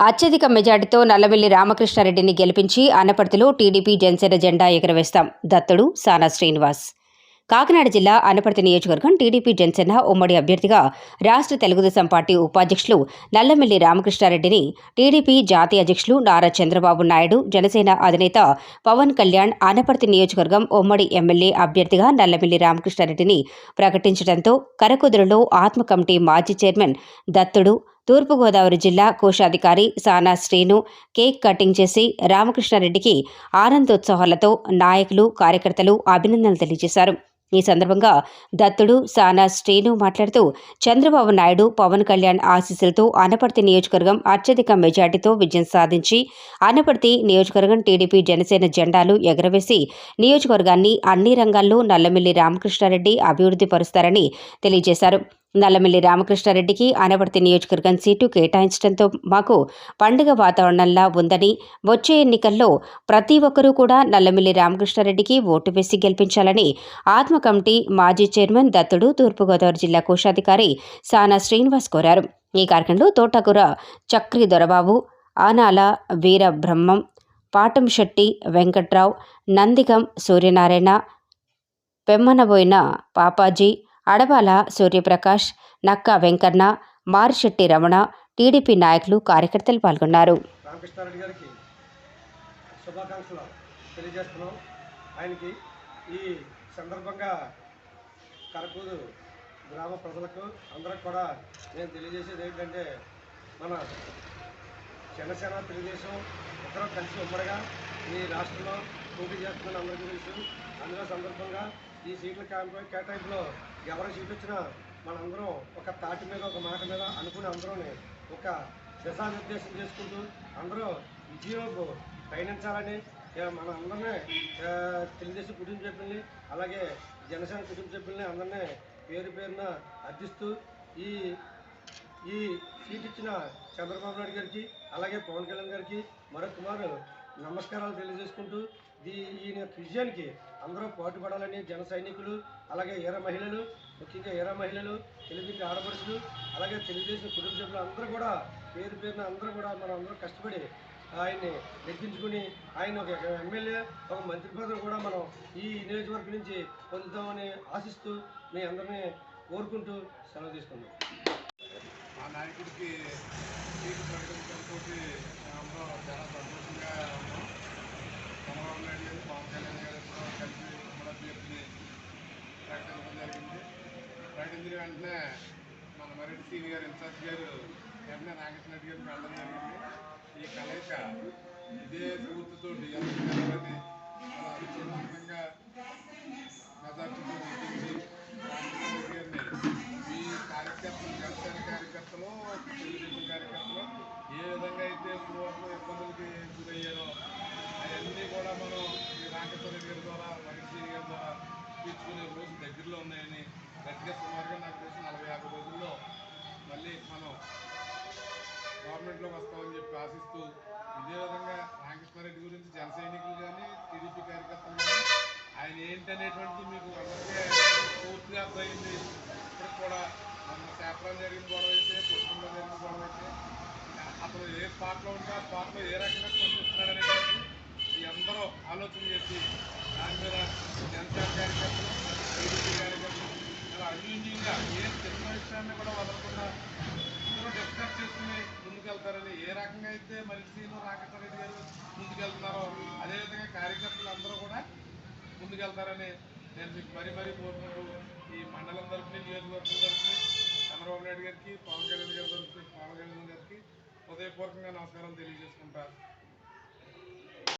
అత్యధిక మెజార్టీతో నల్లవెల్లి రామకృష్ణారెడ్డిని గెలిపించి అనపర్తిలో టీడీపీ జనసేన జెండా ఎగురవేస్తాం. దత్తుడు సానా శ్రీనివాస్. కాకినాడ జిల్లా అనపర్తి నియోజకవర్గం టీడీపీ జనసేన ఉమ్మడి అభ్యర్థిగా రాష్ట్ర తెలుగుదేశం పార్టీ ఉపాధ్యక్షులు నల్లమిల్లి రామకృష్ణారెడ్డిని టీడీపీ జాతీయ అధ్యక్షులు నారా చంద్రబాబు నాయుడు జనసేన అధినేత పవన్ కళ్యాణ్ అనపర్తి నియోజకవర్గం ఉమ్మడి ఎమ్మెల్యే అభ్యర్థిగా నల్లమిల్లి రామకృష్ణారెడ్డిని ప్రకటించడంతో కరకుదురులో ఆత్మ కమిటీ మాజీ చైర్మన్ దత్తుడు తూర్పుగోదావరి జిల్లా కోశాధికారి సానా శ్రీను కేక్ కటింగ్ చేసి రామకృష్ణారెడ్డికి ఆనందోత్సవాలతో నాయకులు కార్యకర్తలు అభినందనలు తెలియజేశారు. ఈ సందర్భంగా దత్తుడు సానా శ్రీను మాట్లాడుతూ చంద్రబాబు నాయుడు పవన్ కళ్యాణ్ ఆశీస్సులతో అనపర్తి నియోజకవర్గం అత్యధిక మెజార్టీతో విజయం సాధించి అనపర్తి నియోజకవర్గం టీడీపీ జనసేన జెండాలు ఎగరవేసి నియోజకవర్గాన్ని అన్ని రంగాల్లో నల్లమిల్లి రామకృష్ణారెడ్డి అభివృద్ధి పరుస్తారని తెలియజేశారు. నల్లమిల్లి రామకృష్ణారెడ్డికి అనవర్తి నియోజకవర్గం సీటు కేటాయించడంతో మాకు పండుగ వాతావరణంలా ఉందని వచ్చే ఎన్నికల్లో ప్రతి ఒక్కరూ కూడా నల్లమిల్లి రామకృష్ణారెడ్డికి ఓటు వేసి గెలిపించాలని ఆత్మ కమిటీ మాజీ చైర్మన్ దత్తుడు తూర్పుగోదావరి జిల్లా కోశాధికారి సానా శ్రీనివాస్ కోరారు. ఈ కార్యక్రమంలో తోటకూర చక్రి దొరబాబు ఆనాల వీర బ్రహ్మం పాటంశెట్టి వెంకట్రావు నందిగం సూర్యనారాయణ పెమ్మనబోయిన పాపాజీ అడబాల సూర్యప్రకాష్ నక్కా వెంకన్న మారిశెట్టి రమణ టీడీపీ నాయకులు కార్యకర్తలు పాల్గొన్నారు. రామకృష్ణారెడ్డి గారికి శుభాకాంక్షలు తెలియజేస్తున్నాం. ఆయనకి ఈ సందర్భంగా కరకూరు గ్రామ ప్రజలకు అందరికి కూడా నేను తెలియజేసేది ఏంటంటే మన జనసేన తెలుగుదేశం ఇద్దరం కలిసి ఉమ్మడిగా ఈ రాష్ట్రంలో పోటీ చేస్తున్న అందరికీ తెలుసు. అందులో సందర్భంగా ఈ సీట్ల క్యాంపు కేటాయింపులో ఎవరి సీట్ వచ్చినా మనందరం ఒక తాటి మీద ఒక మాట మీద అనుకుని అందరం ఒక దిశానిర్దేశం చేసుకుంటూ అందరూ విజయంలో పయనించాలని మన అందరినీ తెలుగుదేశం కుటుంబ సభ్యుల్ని అలాగే జనసేన కుటుంబ సభ్యుల్ని అందరినీ పేరు పేరున అర్థిస్తూ ఈ ఈ సీట్ ఇచ్చిన చంద్రబాబు నాయుడు గారికి అలాగే పవన్ కళ్యాణ్ గారికి మరొక మారు నమస్కారాలు తెలియజేసుకుంటూ దీ ఈయన యొక్క విజయానికి అందరూ పాటుపడాలని జన సైనికులు అలాగే ఈర మహిళలు ముఖ్యంగా ఈర మహిళలు తెలుగు ఆడపడుచులు అలాగే తెలుగుదేశం కుటుంబ సభ్యులు అందరూ కూడా పేరు పేరున అందరూ కూడా మనం అందరూ కష్టపడి ఆయన్ని నెగ్గించుకుని ఆయన ఒక ఎమ్మెల్యే ఒక మంత్రి పదవి కూడా మనం ఈ నియోజకవర్గం నుంచి పొందుతామని ఆశిస్తూ మీ అందరినీ కోరుకుంటూ సెలవు తీసుకుందాం. నాయకుడికి సీటు ప్రకటించడంతో అందరూ చాలా సంతోషంగా ఉన్నాం. చంద్రబాబు నాయుడు గారు పవన్ కళ్యాణ్ గారితో కలిసి ఉమ్మడి అభ్యర్థిని ప్రకటించడం జరిగింది. ప్రకటించిన వెంటనే మన మరెడ్డి సీని గారు ఇన్ఛార్జ్ గారు వెంటనే నాగేశ్వర రెడ్డి గారికి వెళ్ళడం జరిగింది. ఈ కలయిక ఇదే స్ఫూర్తితో విధంగా నిలబడి చాలా విజయవంతంగా మెజార్టీతో నెగ్గించి రామకృష్ణ గారిని మీ కార్యకర్తలు జనసేన కార్యకర్తలు కార్యక్రమంలో ఏ విధంగా అయితే ఇప్పుడు ఇబ్బందులకి గురయ్యారో అవన్నీ కూడా మనం ఈ రామకృష్ణ గారి ద్వారా మహిళ గారి ద్వారా తీర్చుకునే రోజు దగ్గరలో ఉన్నాయని గట్టిగా సుమారుగా నాకు తెలిసి నలభై యాభై రోజుల్లో మళ్ళీ మనం గవర్నమెంట్లోకి వస్తామని చెప్పి ఆశిస్తూ ఇదే విధంగా రామకృష్ణారెడ్డి గురించి జన సైనికులు కానీ టీడీపీ కార్యకర్తలు కానీ ఆయన ఏంటనేటువంటిది మీకు అందరికీ పూర్తిగా అర్థమైంది. ఇప్పటికి కూడా మన శాస్త్రం జరిగిన గొడవ అయితే పుష్పంలో జరిగిన గొడవ అయితే అతను ఏ స్పాట్లో ఉంటే ఆ స్పాట్లో ఏ రకంగా స్పందిస్తున్నాడు అనేటువంటి ఈ అందరూ ఆలోచన చేసి దాని మీద జనసేన కార్యకర్తలు టీడీపీ కార్యకర్తలు చాలా అన్యూన్యంగా ఏ చిన్న విషయాన్ని కూడా వదలకుండా అందరూ డిస్కస్ చేసుకుని ముందుకెళ్తారని ఏ రకంగా అయితే మరిసీను రామకృష్ణారెడ్డి గారు ముందుకెళ్తున్నారో అదేవిధంగా కార్యకర్తలు అందరూ కూడా ముందుకెళ్తారని నేను మీకు మరీ మరీ కోరుకుంటూ ఈ మండలం తరఫున నియోజకవర్గం తరఫున చంద్రబాబు నాయుడు గారికి పవన్ కళ్యాణ్ గారి తరఫున పవన్ కళ్యాణ్ గారికి హృదయపూర్వకంగా నమస్కారం తెలియజేసుకుంటా